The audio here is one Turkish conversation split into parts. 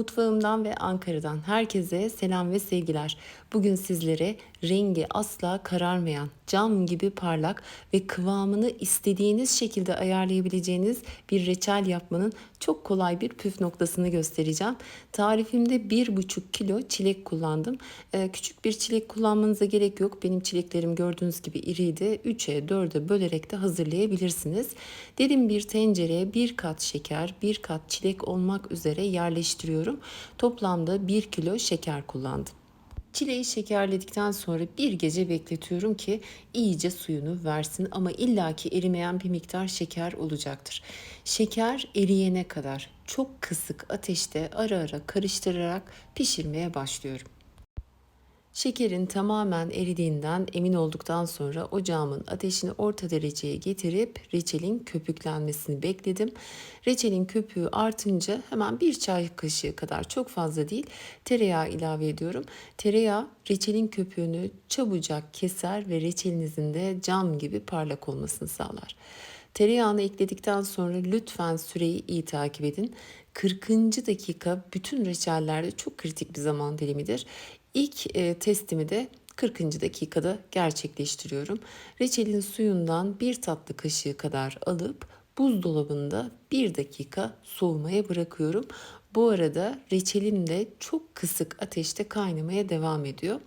Mutfağımdan ve Ankara'dan herkese selam ve sevgiler. Bugün sizlere rengi asla kararmayan, cam gibi parlak ve kıvamını istediğiniz şekilde ayarlayabileceğiniz bir reçel yapmanın çok kolay bir püf noktasını göstereceğim. Tarifimde 1,5 kilo çilek kullandım. Ee, küçük bir çilek kullanmanıza gerek yok. Benim çileklerim gördüğünüz gibi iriydi. 3'e 4'e bölerek de hazırlayabilirsiniz. Derin bir tencereye bir kat şeker, bir kat çilek olmak üzere yerleştiriyorum. Toplamda 1 kilo şeker kullandım. Çileği şekerledikten sonra bir gece bekletiyorum ki iyice suyunu versin ama illaki erimeyen bir miktar şeker olacaktır. Şeker eriyene kadar çok kısık ateşte ara ara karıştırarak pişirmeye başlıyorum. Şekerin tamamen eridiğinden emin olduktan sonra ocağımın ateşini orta dereceye getirip reçelin köpüklenmesini bekledim. Reçelin köpüğü artınca hemen bir çay kaşığı kadar çok fazla değil tereyağı ilave ediyorum. Tereyağı reçelin köpüğünü çabucak keser ve reçelinizin de cam gibi parlak olmasını sağlar. Tereyağını ekledikten sonra lütfen süreyi iyi takip edin. 40. dakika bütün reçellerde çok kritik bir zaman dilimidir. İlk e, testimi de 40. dakikada gerçekleştiriyorum. Reçelin suyundan bir tatlı kaşığı kadar alıp buzdolabında bir dakika soğumaya bırakıyorum. Bu arada reçelim de çok kısık ateşte kaynamaya devam ediyor.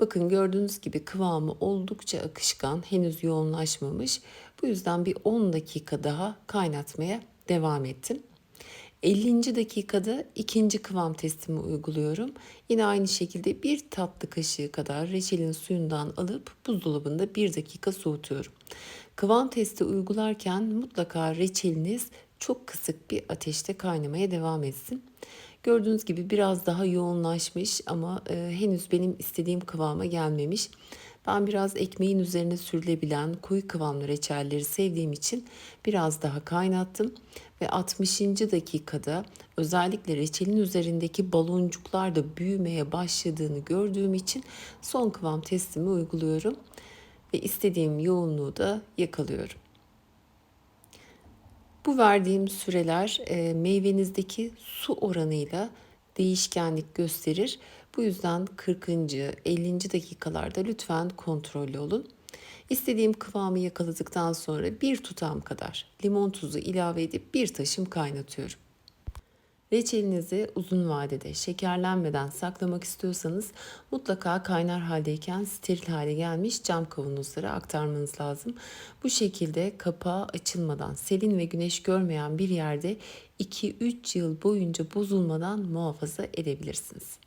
Bakın gördüğünüz gibi kıvamı oldukça akışkan, henüz yoğunlaşmamış. Bu yüzden bir 10 dakika daha kaynatmaya devam ettim. 50. dakikada ikinci kıvam testimi uyguluyorum. Yine aynı şekilde bir tatlı kaşığı kadar reçelin suyundan alıp buzdolabında bir dakika soğutuyorum. Kıvam testi uygularken mutlaka reçeliniz çok kısık bir ateşte kaynamaya devam etsin. Gördüğünüz gibi biraz daha yoğunlaşmış ama e, henüz benim istediğim kıvama gelmemiş. Ben biraz ekmeğin üzerine sürülebilen koyu kıvamlı reçelleri sevdiğim için biraz daha kaynattım ve 60. dakikada özellikle reçelin üzerindeki baloncuklar da büyümeye başladığını gördüğüm için son kıvam testimi uyguluyorum ve istediğim yoğunluğu da yakalıyorum. Bu verdiğim süreler e, meyvenizdeki su oranıyla değişkenlik gösterir. Bu yüzden 40. 50. dakikalarda lütfen kontrollü olun. İstediğim kıvamı yakaladıktan sonra bir tutam kadar limon tuzu ilave edip bir taşım kaynatıyorum. Reçelinizi uzun vadede şekerlenmeden saklamak istiyorsanız mutlaka kaynar haldeyken steril hale gelmiş cam kavanozlara aktarmanız lazım. Bu şekilde kapağı açılmadan serin ve güneş görmeyen bir yerde 2-3 yıl boyunca bozulmadan muhafaza edebilirsiniz.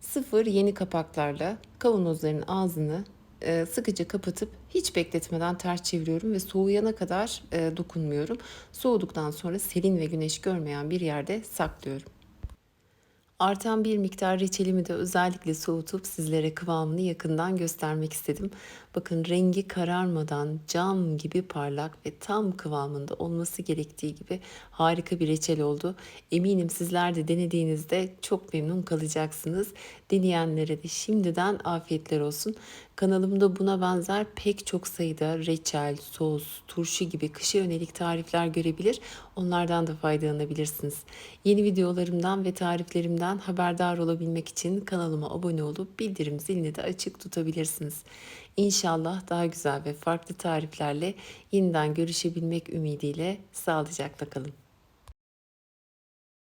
Sıfır yeni kapaklarla kavanozların ağzını sıkıca kapatıp hiç bekletmeden ters çeviriyorum ve soğuyana kadar e, dokunmuyorum. Soğuduktan sonra serin ve güneş görmeyen bir yerde saklıyorum. Artan bir miktar reçelimi de özellikle soğutup sizlere kıvamını yakından göstermek istedim. Bakın rengi kararmadan cam gibi parlak ve tam kıvamında olması gerektiği gibi harika bir reçel oldu. Eminim sizler de denediğinizde çok memnun kalacaksınız. Deneyenlere de şimdiden afiyetler olsun. Kanalımda buna benzer pek çok sayıda reçel, sos, turşu gibi kışa yönelik tarifler görebilir. Onlardan da faydalanabilirsiniz. Yeni videolarımdan ve tariflerimden haberdar olabilmek için kanalıma abone olup bildirim zilini de açık tutabilirsiniz. İnşallah daha güzel ve farklı tariflerle yeniden görüşebilmek ümidiyle sağlıcakla kalın.